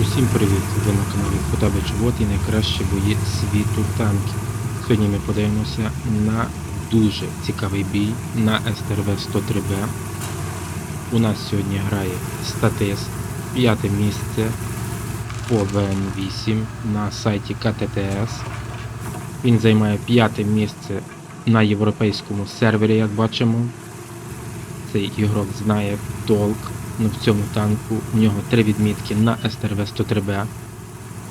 Усім привіт! Ви на каналі Хотабич Вот і найкращі бої світу танків. Сьогодні ми подивимося на дуже цікавий бій на СТРВ-103Б. У нас сьогодні грає статист, п'яте місце по ВН8 на сайті КТТС. Він займає п'яте місце на європейському сервері, як бачимо. Цей ігрок знає толк ну, в цьому танку. У нього три відмітки на СТРВ-103Б.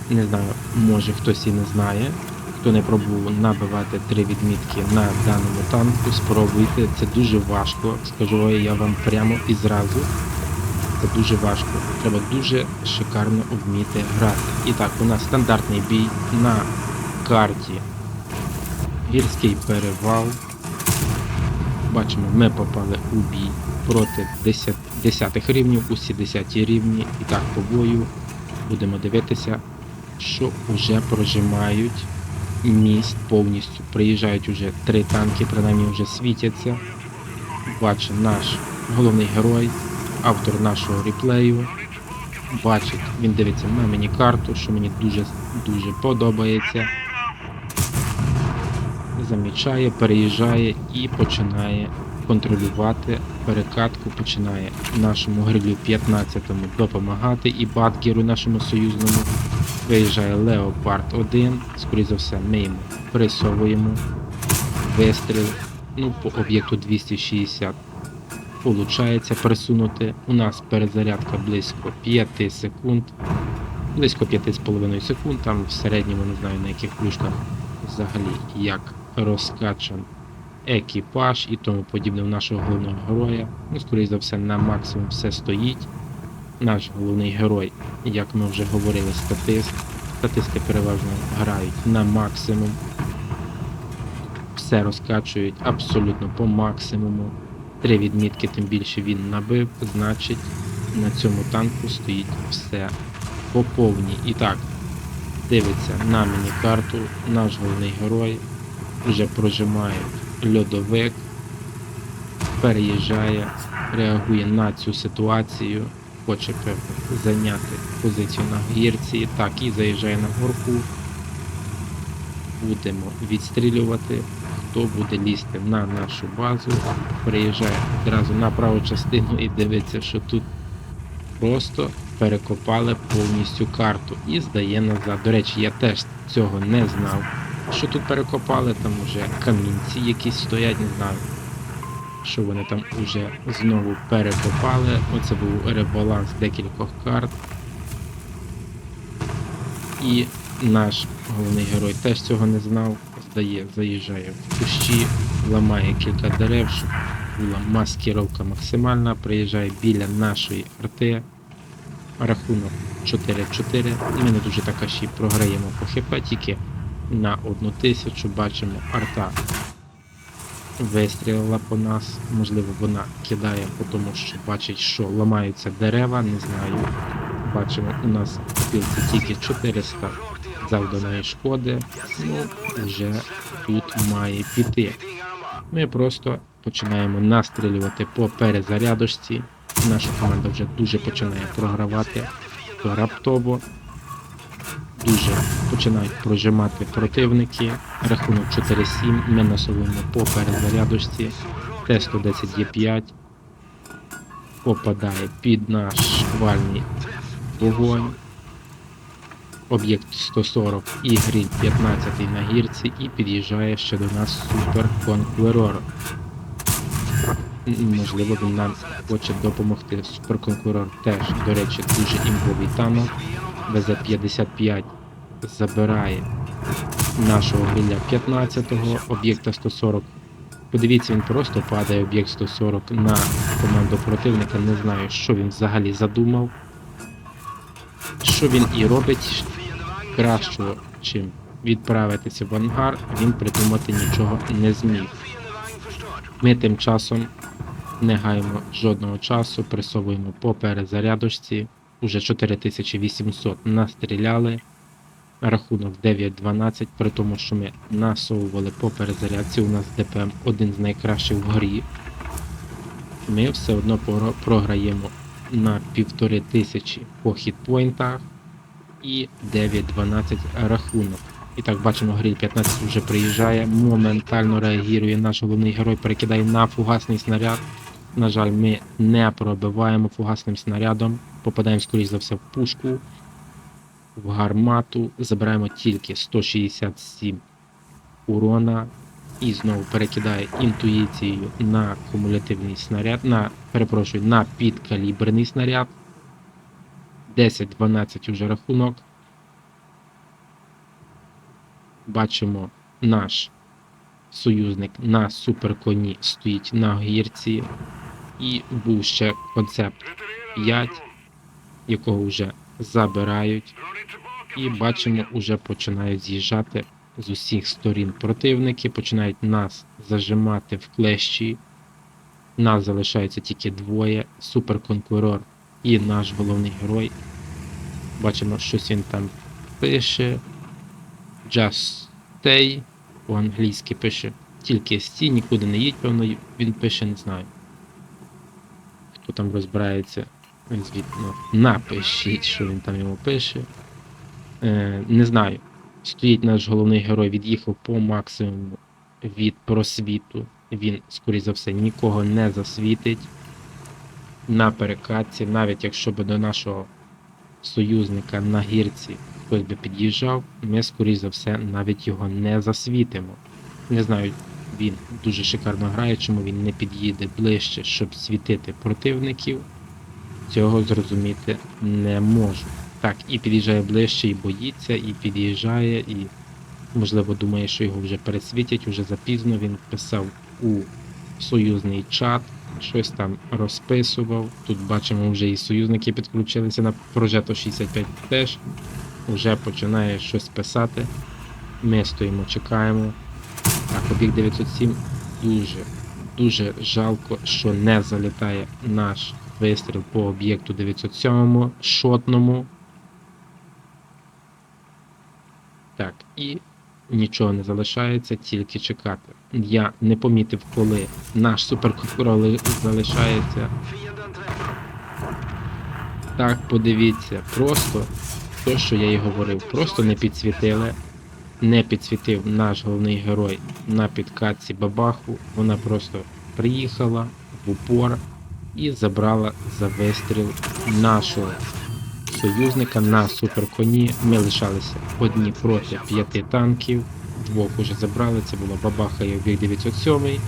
Не знаю, може хтось і не знає. Хто не пробував набивати три відмітки на даному танку, спробуйте. Це дуже важко. Скажу я вам прямо і зразу. Це дуже важко. Треба дуже шикарно вміти грати. І так, у нас стандартний бій на карті. Гірський перевал. Бачимо, ми попали у бій проти 10, 10 рівнів, усі 10 рівні. І так по бою будемо дивитися, що вже прожимають міст повністю. Приїжджають уже три танки, принаймні вже світяться. Бачить наш головний герой, автор нашого реплею. Бачить, він дивиться на мені карту, що мені дуже дуже подобається замічає, переїжджає і починає контролювати перекатку, починає нашому грилю 15-му допомагати і Батгеру нашому союзному. Виїжджає Леопард 1, скоріше за все, ми йому присовуємо вистріл. Ну, по об'єкту 260 получається присунути. У нас перезарядка близько 5 секунд. Близько 5,5 секунд, там в середньому не знаю на яких плюшках взагалі як розкачан екіпаж і тому подібне в нашого головного героя. Ну, скоріше за все, на максимум все стоїть. Наш головний герой, як ми вже говорили, статист. Статисти переважно грають на максимум. Все розкачують абсолютно по максимуму. Три відмітки, тим більше він набив, значить на цьому танку стоїть все по повній. І так, дивиться на мені карту, наш головний герой вже прожимає льодовик, переїжджає, реагує на цю ситуацію, хоче зайняти позицію на гірці, так і заїжджає на горку. Будемо відстрілювати, хто буде лізти на нашу базу, переїжджає одразу на праву частину і дивиться, що тут просто перекопали повністю карту і здає назад. До речі, я теж цього не знав. Що тут перекопали, там вже камінці якісь стоять, не знаю. Що вони там вже знову перекопали. Оце був ребаланс декількох карт. І наш головний герой теж цього не знав. Здає, заїжджає в кущі, ламає кілька дерев, щоб була маскировка максимальна, приїжджає біля нашої арти. Рахунок 4-4. І ми не дуже так і програємо по хп, на одну тисячу бачимо арта вистрілила по нас. Можливо, вона кидає, тому що бачить, що ламаються дерева, не знаю. Бачимо, у нас спілці тільки 400 завданої шкоди. Ну, вже тут має піти. Ми просто починаємо настрілювати по перезарядочці. Наша команда вже дуже починає програвати раптово. Дуже починають прожимати противники. Рахунок 4-7. Ми насовуємо по перезарядочці. Т-110 Є5 попадає під наш шквальний вогонь. Об'єкт 140 і гриль 15 на гірці і під'їжджає ще до нас Супер Конкурор. Можливо, він нам хоче допомогти. Суперконкурор теж, до речі, дуже імбовий танок. ВЗ-55 забирає нашого гриля 15-го, об'єкта 140. Подивіться, він просто падає об'єкт 140 на команду противника. Не знаю, що він взагалі задумав. Що він і робить кращого, чим відправитися в ангар, він придумати нічого не зміг. Ми тим часом не гаємо жодного часу, присовуємо по перезарядочці. Уже 4800 настріляли. Рахунок 9-12, при тому, що ми насовували по перезарядці. У нас ДПМ один з найкращих в грі. Ми все одно програємо на півтори тисячі по хітпойнтах і 9-12 рахунок. І так бачимо, гриль 15 вже приїжджає, моментально реагує наш головний герой, перекидає на фугасний снаряд. На жаль, ми не пробиваємо фугасним снарядом, попадаємо скоріш за все в пушку, в гармату, забираємо тільки 167 урона і знову перекидає інтуїцією на кумулятивний снаряд, на, перепрошую, на підкаліберний снаряд. 10-12 уже рахунок. Бачимо наш союзник на суперконі стоїть на гірці. І був ще концепт 5, якого вже забирають. І бачимо, уже починають з'їжджати з усіх сторін противники, починають нас зажимати в клещі. Нас залишається тільки двоє: суперконкурор і наш головний герой. Бачимо, щось він там пише. Just stay. По-англійськи пише. Тільки стій, нікуди не їдь, певно, він пише, не знаю. Хто там розбирається, він звідно напишіть, що він там йому пише. Е, не знаю. Стоїть наш головний герой, від'їхав по максимуму від просвіту. Він, скоріш за все, нікого не засвітить на перекатці, навіть якщо б до нашого союзника на гірці хтось би під'їжджав, ми, скоріш за все, навіть його не засвітимо. Не знаю, він дуже шикарно грає, чому він не під'їде ближче, щоб світити противників. Цього зрозуміти не можу. Так, і під'їжджає ближче, і боїться, і під'їжджає, і можливо думає, що його вже пересвітять, уже запізно. Він писав у союзний чат, щось там розписував. Тут бачимо, вже і союзники підключилися на Прожето 65 теж. Вже починає щось писати. Ми стоїмо, чекаємо. Так, обіг 907 дуже, дуже жалко, що не залітає наш вистріл по об'єкту 907 шотному. Так, і нічого не залишається, тільки чекати. Я не помітив, коли наш суперконтролер залишається. Так, подивіться, просто то, що я і говорив, просто не підсвітили. Не підсвітив наш головний герой на підкатці бабаху. Вона просто приїхала в упор і забрала за вистріл нашого союзника на суперконі. Ми лишалися одні проти п'яти танків. Двох уже забрали. Це була бабаха і обіг 907.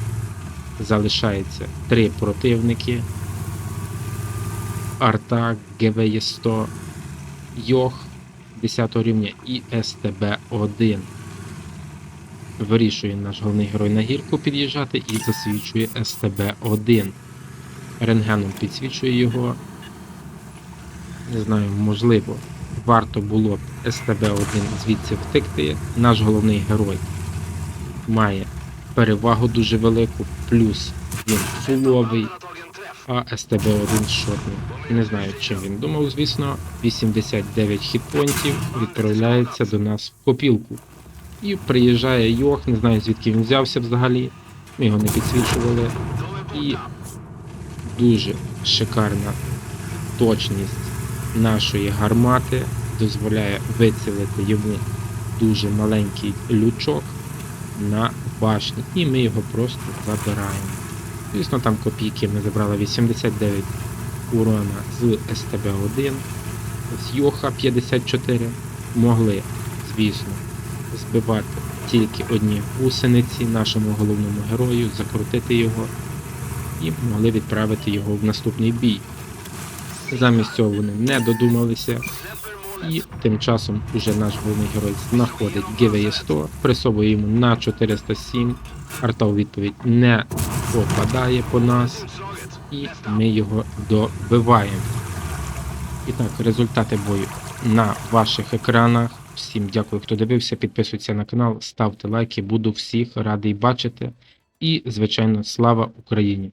Залишається три противники. Арта, ГВЄ-100, Йох 10 рівня і СТБ-1. Вирішує наш головний герой на гірку під'їжджати і засвічує СТБ-1. Рентгеном підсвічує його. Не знаю, можливо, варто було б СТБ-1 звідси втекти. Наш головний герой має перевагу дуже велику, плюс він фуловий, а СТБ-1 шотний. Не знаю, чим він думав, звісно. 89 хітпонтів відправляється до нас в копілку. І приїжджає Йох, не знаю звідки він взявся взагалі. Ми його не підсвічували. І дуже шикарна точність нашої гармати дозволяє вицілити йому дуже маленький лючок на башні. І ми його просто забираємо. Звісно, там копійки ми забрали 89 урона з СТБ-1, з Йоха 54. Могли, звісно, збивати тільки одні гусениці нашому головному герою, закрутити його і могли відправити його в наступний бій. Замість цього вони не додумалися. І тим часом уже наш головний герой знаходить ГВЄ 100, присовує йому на 407. Арта у відповідь не попадає по нас, і ми його добиваємо. І так, результати бою на ваших екранах. Всім дякую, хто дивився. Підписуйтесь на канал, ставте лайки, буду всіх радий бачити. І, звичайно, слава Україні!